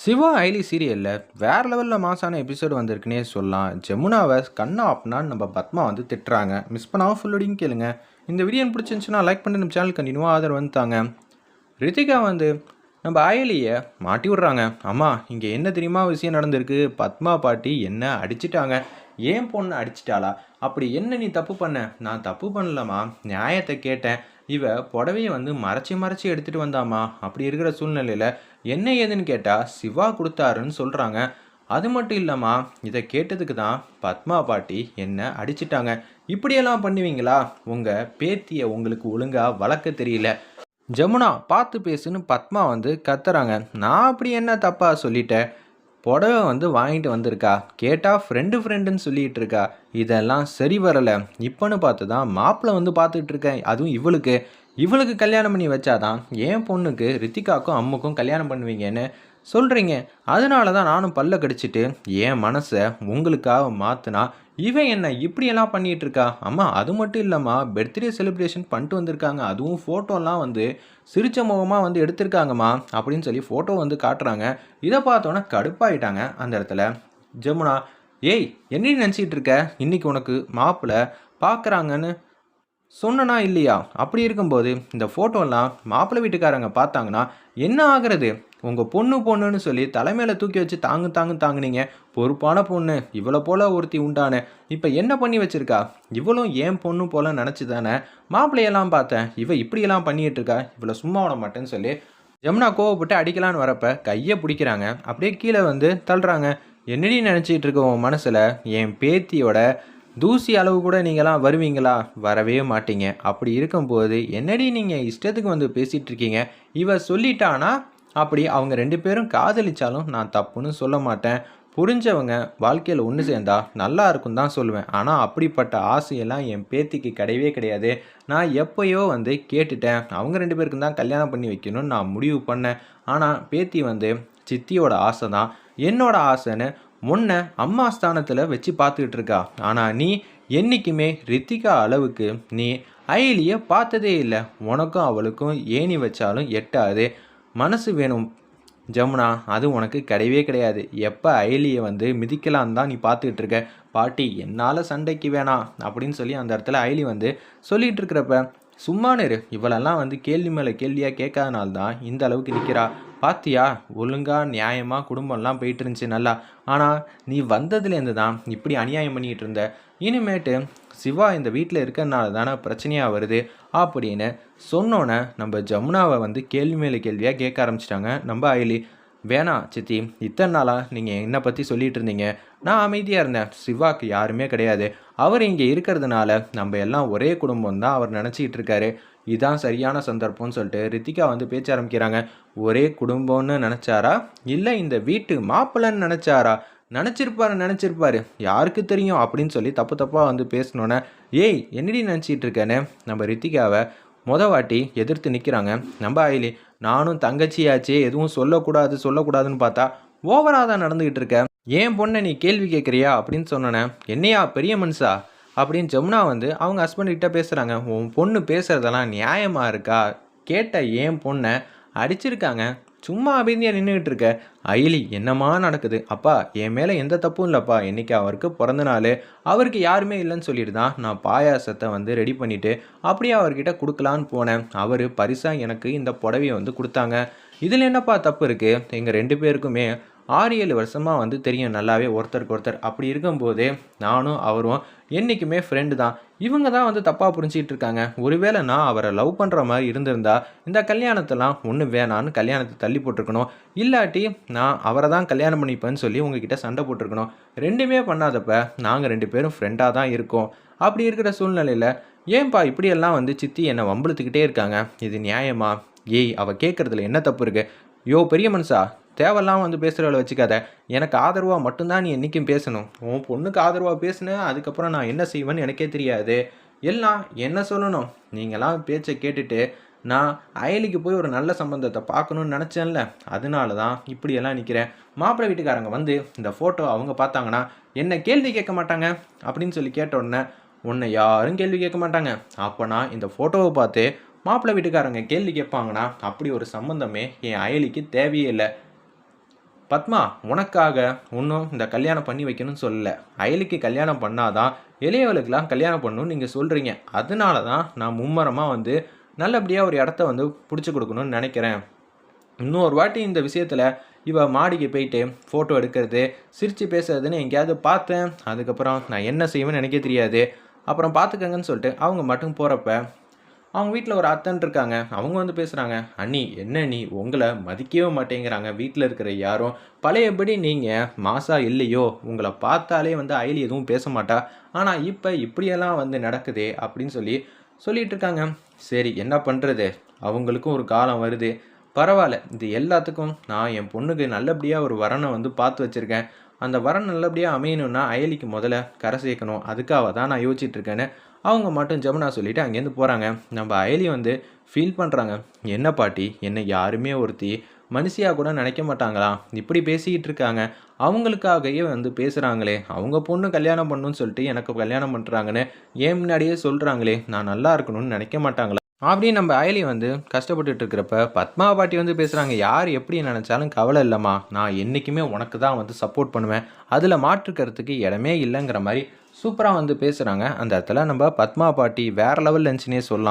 சிவா ஐலி சீரியலில் வேற லெவலில் மாசான எபிசோடு வந்திருக்குன்னே சொல்லலாம். ஜமுனாவை கண்ணா அப்படின்னான்னு நம்ம பத்மா வந்து திட்டுறாங்க. மிஸ் பண்ணாமல் ஃபுல்லோடையும் கேளுங்க. இந்த வீடியோ பிடிச்சிருந்துச்சுன்னா லைக் பண்ணி நம்ம சேனல் கண்டினியூவாக ஆதரவு வந்துத்தாங்க. ரித்திகா வந்து நம்ம அயலியை மாட்டி விட்றாங்க. அம்மா இங்கே என்ன தெரியுமா விஷயம் நடந்திருக்கு? பத்மா பாட்டி என்ன அடிச்சிட்டாங்க? ஏன் பொண்ணு அடிச்சிட்டாளா? அப்படி என்ன நீ தப்பு பண்ண? நான் தப்பு பண்ணலம்மா. நியாயத்தை கேட்டேன். இவ புடவையை வந்து மறைச்சி மறைச்சி எடுத்துகிட்டு வந்தாமா அப்படி இருக்கிற சூழ்நிலையில் என்ன ஏதுன்னு கேட்டால் சிவா கொடுத்தாருன்னு சொல்கிறாங்க அது மட்டும் இல்லாமல் இதை கேட்டதுக்கு தான் பத்மா பாட்டி என்னை அடிச்சிட்டாங்க. இப்படியெல்லாம் பண்ணுவீங்களா? உங்கள் பேத்தியை உங்களுக்கு ஒழுங்காக வளர்க்க தெரியல. ஜமுனா பார்த்து பேசுன்னு பத்மா வந்து கத்துறாங்க. நான் அப்படி என்ன தப்பா சொல்லிட்டேன்? புடவை வந்து வாங்கிட்டு வந்திருக்கா. கேட்டால் ஃப்ரெண்டு ஃப்ரெண்டுன்னு சொல்லிட்டு இருக்கா. இதெல்லாம் சரி வரலை. இப்போன்னு பார்த்து தான் மாப்பிள்ளை வந்து பார்த்துட்ருக்கேன் அதுவும் இவளுக்கு. இவளுக்கு கல்யாணம் பண்ணி வச்சாதான் என் பொண்ணுக்கு ரித்திகாக்கும் அம்முக்கும் கல்யாணம் பண்ணுவீங்கன்னு சொல்கிறீங்க அதனால தான் நானும் பல்ல கடிச்சிட்டு என் மனசை உங்களுக்காக மாற்றினா இவன் என்ன இப்படியெல்லாம் பண்ணிகிட்டு இருக்கா அம்மா அது மட்டும் இல்லைம்மா பர்த்டே செலிப்ரேஷன் பண்ணிட்டு வந்திருக்காங்க. அதுவும் ஃபோட்டோலாம் வந்து சிரிச்ச முகமாக வந்து எடுத்திருக்காங்கம்மா அப்படின்னு சொல்லி ஃபோட்டோ வந்து காட்டுறாங்க. இதை பார்த்தோன்னே கடுப்பாயிட்டாங்க அந்த இடத்துல. ஜமுனா ஏய் என்ன நினச்சிக்கிட்டு இருக்க இன்றைக்கி உனக்கு மாப்பிள்ளை பார்க்குறாங்கன்னு சொன்னனா இல்லையா? அப்படி இருக்கும்போது இந்த ஃபோட்டோலாம் மாப்பிள்ளை வீட்டுக்காரங்க பார்த்தாங்கன்னா என்ன ஆகிறது? உங்கள் பொண்ணு பொண்ணுன்னு சொல்லி தலைமையில் தூக்கி வச்சு தாங்கு தாங்கு தாங்குனீங்க. பொறுப்பான பொண்ணு இவ்வளோ போல் ஒருத்தி உண்டானு. இப்போ என்ன பண்ணி வச்சிருக்கா? இவளும் ஏன் பொண்ணு போல நினச்சி தானே? மாப்பிள்ளையெல்லாம் பார்த்தேன் இவ இப்படியெல்லாம் பண்ணிகிட்டு இருக்கா? இவ்வளோ சும்மா விட மாட்டேன்னு சொல்லி ஜமுனா கோவப்பட்டு அடிக்கலான்னு வரப்ப கையை பிடிக்கிறாங்க. அப்படியே கீழே வந்து தள்ளுறாங்க. என்னடி நினச்சிக்கிட்டு இருக்க உன் மனசில்? என் பேத்தியோட தூசி அளவு கூட நீங்களாம் வருவீங்களா? வரவே மாட்டீங்க. அப்படி இருக்கும்போது என்னடி நீங்கள் இஷ்டத்துக்கு வந்து பேசிகிட்டு இருக்கீங்க இவ சொல்லிட்டானா? அப்படி அவங்க ரெண்டு பேரும் காதலிச்சாலும் நான் தப்புன்னு சொல்ல மாட்டேன். புரிஞ்சவங்க வாழ்க்கையில் ஒன்று சேர்ந்தா நல்லா இருக்கும் தான் சொல்லுவேன். ஆனால் அப்படிப்பட்ட ஆசையெல்லாம் என் பேத்திக்கு கிடையவே கிடையாது. நான் எப்போயோ வந்து கேட்டுட்டேன். அவங்க ரெண்டு பேருக்கும் தான் கல்யாணம் பண்ணி வைக்கணும்னு நான் முடிவு பண்ணேன். ஆனால் பேத்தி வந்து சித்தியோட ஆசை தான். என்னோட ஆசைன்னு முன்ன அம்மா ஸ்தானத்தில் வச்சு பார்த்துக்கிட்டு இருக்கா. ஆனால் நீ என்றைக்குமே ரித்திகா அளவுக்கு நீ அயலியை பார்த்ததே இல்லை. உனக்கும் அவளுக்கும் ஏணி வச்சாலும் எட்டாது. மனசு வேணும். ஜமுனா அது உனக்கு கிடையவே கிடையாது. எப்போ அயலியை வந்து மிதிக்கலாம் தான் நீ பார்த்துக்கிட்டு இருக்க. பாட்டி என்னால் சண்டைக்கு வேணாம் அப்படின்னு சொல்லி அந்த இடத்துல அயலி வந்து சொல்லிகிட்டு இருக்கிறப்ப சும்மானு இரு இவளெல்லாம் வந்து கேள்வி மேலே கேள்வியாக கேட்காதனால்தான் இந்த அளவுக்கு நிற்கிறா பாத்தியா? ஒழுங்காக நியாயமாக குடும்பம்லாம் போயிட்டு இருந்துச்சு நல்லா. ஆனால் நீ வந்ததுலேருந்து தான் இப்படி அநியாயம் பண்ணிகிட்டு இருந்த இனிமேட்டு சிவா இந்த வீட்டில் இருக்கிறனால தானே பிரச்சனையாக வருது அப்படின்னு சொன்னோன்னே நம்ம ஜமுனாவை வந்து கேள்வி மேலே கேள்வியாக கேட்க ஆரம்பிச்சிட்டாங்க நம்ம அயலி. வேணாம் சித்தி இத்தனை நாளாக நீங்கள் என்னை பற்றி சொல்லிகிட்டு இருந்தீங்க. நான் அமைதியாக இருந்தேன். சிவாக்கு யாருமே கிடையாது. அவர் இங்கே இருக்கிறதுனால நம்ம எல்லாம் ஒரே குடும்பம் தான் அவர் நினச்சிக்கிட்டு இருக்காரு. இதுதான் சரியான சந்தர்ப்பம்னு சொல்லிட்டு ரித்திகா வந்து பேச்ச ஆரம்பிக்கிறாங்க. ஒரே குடும்பம்னு நினச்சாரா? இல்லை இந்த வீட்டு மாப்பிள்ளன்னு நினச்சாரா? நினச்சிருப்பாரு நினச்சிருப்பாரு. யாருக்கு தெரியும் அப்படின்னு சொல்லி தப்பு தப்பாக வந்து பேசினோன்னே ஏய் என்னடி நினச்சிட்டு இருக்கேன்னு? நம்ம ரித்திகாவை மொத வாட்டி எதிர்த்து நிற்கிறாங்க நம்ம ஆயிலி நானும் தங்கச்சியாச்சே எதுவும் சொல்லக்கூடாது சொல்லக்கூடாதுன்னு பார்த்தா ஓவராக தான் நடந்துக்கிட்டு இருக்கேன் ஏன் பொண்ணை நீ கேள்வி கேட்குறியா? அப்படின்னு சொன்னேன். என்னையா பெரிய மனுஷா? அப்படின்னு ஜமுனா வந்து அவங்க ஹஸ்பண்ட் கிட்ட பேசுகிறாங்க உன் பொண்ணு பேசுகிறதெல்லாம் நியாயமாக இருக்கா? கேட்ட ஏன் பொண்ணை அடிச்சிருக்காங்க. சும்மா அமைதியாக நின்றுக்கிட்டு இருக்க. அயிலி என்னமா நடக்குது? அப்பா என் மேலே எந்த தப்பும் இல்லைப்பா. இன்றைக்கி அவருக்கு பிறந்த நாள்? அவருக்கு யாருமே இல்லைன்னு சொல்லிட்டு தான் நான் பாயாசத்தை வந்து ரெடி பண்ணிவிட்டு அப்படியே அவர்கிட்ட கொடுக்கலான்னு போனேன். அவர் பரிசாக எனக்கு இந்த புடவையை வந்து கொடுத்தாங்க. இதில் என்னப்பா தப்பு இருக்குது எங்கள் ரெண்டு பேருக்குமே ஆறு ஏழு வருஷமாக வந்து தெரியும் நல்லாவே ஒருத்தருக்கு ஒருத்தர் அப்படி இருக்கும்போது நானும் அவரும் என்றைக்குமே ஃப்ரெண்டு தான். இவங்க தான் வந்து தப்பாக புரிஞ்சிக்கிட்டு இருக்காங்க. ஒருவேளை நான் அவரை லவ் பண்ணுற மாதிரி இருந்திருந்தா இந்த கல்யாணத்தெல்லாம் ஒன்று வேணான்னு கல்யாணத்தை தள்ளி போட்டிருக்கணும். இல்லாட்டி நான் அவரை தான் கல்யாணம் பண்ணிப்பேன்னு சொல்லி உங்ககிட்ட சண்டை போட்டிருக்கணும். ரெண்டுமே பண்ணாதப்ப நாங்கள் ரெண்டு பேரும் ஃப்ரெண்டாக தான் இருக்கோம். அப்படி இருக்கிற சூழ்நிலையில் ஏன்பா இப்படியெல்லாம் வந்து சித்தி என்னை வம்பளுத்துக்கிட்டே இருக்காங்க? இது நியாயமா? ஏய் அவள் கேட்குறதுல என்ன தப்பு இருக்கு? யோ பெரிய மனுஷா தேவையில்லாமல் வந்து பேசுகிறவளை வச்சுக்காத. எனக்கு ஆதரவாக மட்டும்தான் நீ என்றைக்கும் பேசணும். உன் பொண்ணுக்கு ஆதரவாக பேசுனேன் அதுக்கப்புறம் நான் என்ன செய்வேன்னு எனக்கே தெரியாது. எல்லாம் என்ன சொல்லணும்? நீங்களாம் பேச்சை கேட்டுட்டு நான் அயலிக்கு போய் ஒரு நல்ல சம்பந்தத்தை பார்க்கணுன்னு நினச்சேன்ல. அதனால தான் இப்படியெல்லாம் நிற்கிறேன் மாப்பிள்ளை வீட்டுக்காரங்க வந்து இந்த ஃபோட்டோ அவங்க பார்த்தாங்கன்னா என்ன கேள்வி கேட்க மாட்டாங்க? அப்படின்னு சொல்லி கேட்ட உடனே உன்னை யாரும் கேள்வி கேட்க மாட்டாங்க. அப்போனா இந்த ஃபோட்டோவை பார்த்து மாப்பிள்ளை வீட்டுக்காரங்க கேள்வி கேட்பாங்கன்னா அப்படி ஒரு சம்மந்தமே என் அயலிக்கு தேவையே இல்லை. பத்மா உனக்காக ஒன்றும் இந்த கல்யாணம் பண்ணி வைக்கணும்னு சொல்லலை. அயலிக்கு கல்யாணம் பண்ணாதான் இளையவளுக்கெல்லாம் கல்யாணம் பண்ணணும்னு நீங்கள் சொல்கிறீங்க அதனால தான் நான் மும்மரமாக வந்து நல்லபடியாக ஒரு இடத்த வந்து பிடிச்சி கொடுக்கணும்னு நினைக்கிறேன். இன்னொரு வாட்டி இந்த விஷயத்தில் இவ மாடிக்கு போயிட்டு ஃபோட்டோ எடுக்கிறது சிரித்து பேசுறதுன்னு எங்கேயாவது பார்த்தேன். அதுக்கப்புறம் நான் என்ன செய்வேன்னு எனக்கே தெரியாது. அப்புறம் பார்த்துக்கங்கன்னு சொல்லிட்டு அவங்க மட்டும் போகிறப்ப அவங்க வீட்டில் ஒரு அத்தன் இருக்காங்க. அவங்க வந்து பேசுகிறாங்க அண்ணி என்ன நீ? உங்களை மதிக்கவே மாட்டேங்கிறாங்க. வீட்டில் இருக்கிற யாரும். பழையபடி நீங்கள் மாசா இல்லையோ? உங்களை பார்த்தாலே வந்து அயலி எதுவும் பேச மாட்டா. ஆனால் இப்போ இப்படியெல்லாம் வந்து நடக்குதே அப்படின்னு சொல்லி சொல்லிட்டு இருக்காங்க. சரி என்ன பண்ணுறது அவங்களுக்கும் ஒரு காலம் வருது. பரவாயில்ல இது எல்லாத்துக்கும் நான் என் பொண்ணுக்கு நல்லபடியாக ஒரு வரனை வந்து பார்த்து வச்சுருக்கேன். அந்த வரன் நல்லபடியாக அமையணும்னா அயலிக்கு முதல்ல கரை சேர்க்கணும். அதுக்காக தான் நான் யோசிச்சுட்டு இருக்கேன்னு அவங்க மட்டும் ஜமுனா சொல்லிவிட்டு அங்கேருந்து போகிறாங்க நம்ம அயலி வந்து ஃபீல் பண்ணுறாங்க என்ன பாட்டி? என்னை யாருமே ஒருத்தி மனுஷியாக கூட நினைக்க மாட்டாங்களா? இப்படி பேசிக்கிட்டு இருக்காங்க. அவங்களுக்காகவே வந்து பேசுகிறாங்களே அவங்க பொண்ணு கல்யாணம் பண்ணுன்னு சொல்லிட்டு எனக்கு கல்யாணம் பண்ணுறாங்கன்னு ஏன் முன்னாடியே சொல்கிறாங்களே நான் நல்லா இருக்கணும்னு நினைக்க மாட்டாங்களா? அப்படின்னு நம்ம அயலி வந்து கஷ்டப்பட்டுட்டு இருக்கிறப்ப பத்மா பாட்டி வந்து பேசுகிறாங்க யார் எப்படி நினச்சாலும் கவலை இல்லைம்மா. நான் என்றைக்குமே உனக்கு தான் வந்து சப்போர்ட் பண்ணுவேன். அதில் மாற்றுக்கிறதுக்கு இடமே இல்லைங்கிற மாதிரி சூப்பராக வந்து பேசுகிறாங்க அந்த இடத்துல நம்ம பத்மா பாட்டி வேறு லெவல் இருந்துச்சுன்னே சொல்லலாம்.